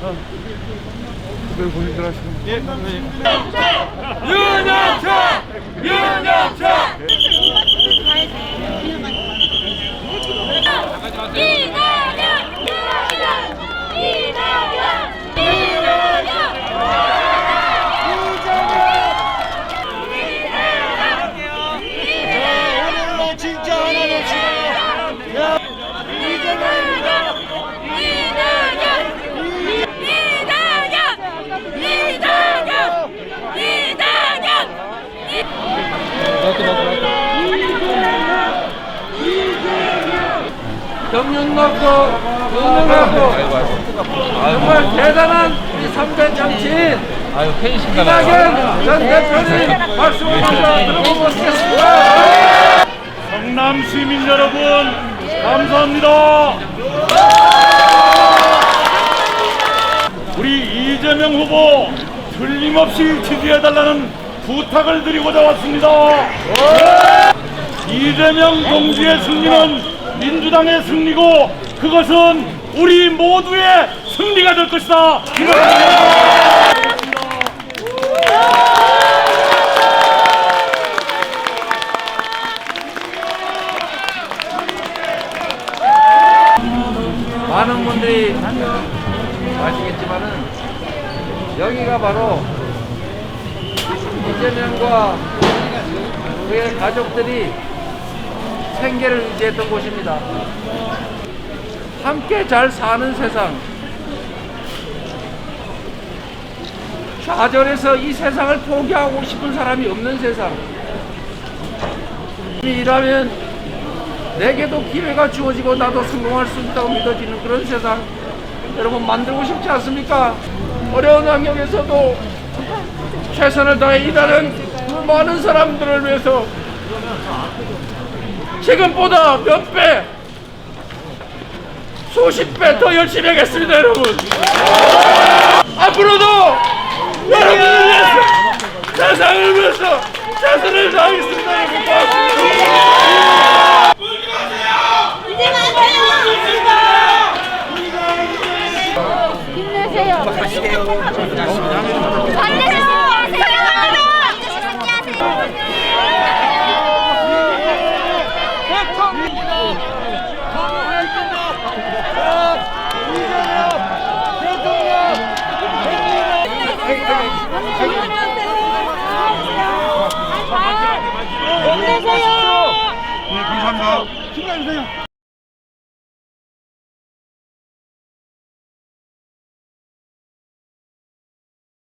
그걸 본인들 하시면 예. 윤영철! 윤영철! 네. 경륜 넣고 운동하고 정말 대단한 우리 삼대 정치인 아유 팬이신가 이낙연 전 대표님 박수 한번 들어보겠습니다. 성남 시민 여러분 감사합니다. 우리 이재명 후보 틀림없이 지지해달라는 부탁을 드리고자 왔습니다. 이재명 동지의 승리는 민주당의 승리고 그것은 우리 모두의 승리가 될 것이다. 많은 분들이 아시겠지만은 여기가 바로 이재명과 그의 가족들이 생계를 유지했던 곳입니다. 함께 잘 사는 세상. 좌절해서 이 세상을 포기하고 싶은 사람이 없는 세상. 일하면 내게도 기회가 주어지고 나도 성공할 수 있다고 믿어지는 그런 세상 여러분 만들고 싶지 않습니까? 어려운 환경에서도 최선을 다해 일하는 그 많은 사람들을 위해서 지금보다 몇 배, 수십 배 더 열심히 하겠습니다, 여러분. 앞으로도 여러분을 위해서 세상을 위해서 최선을 다하겠습니다, 여러분. 고맙습니다. 힘내세요. 힘내세요. 감사합니다.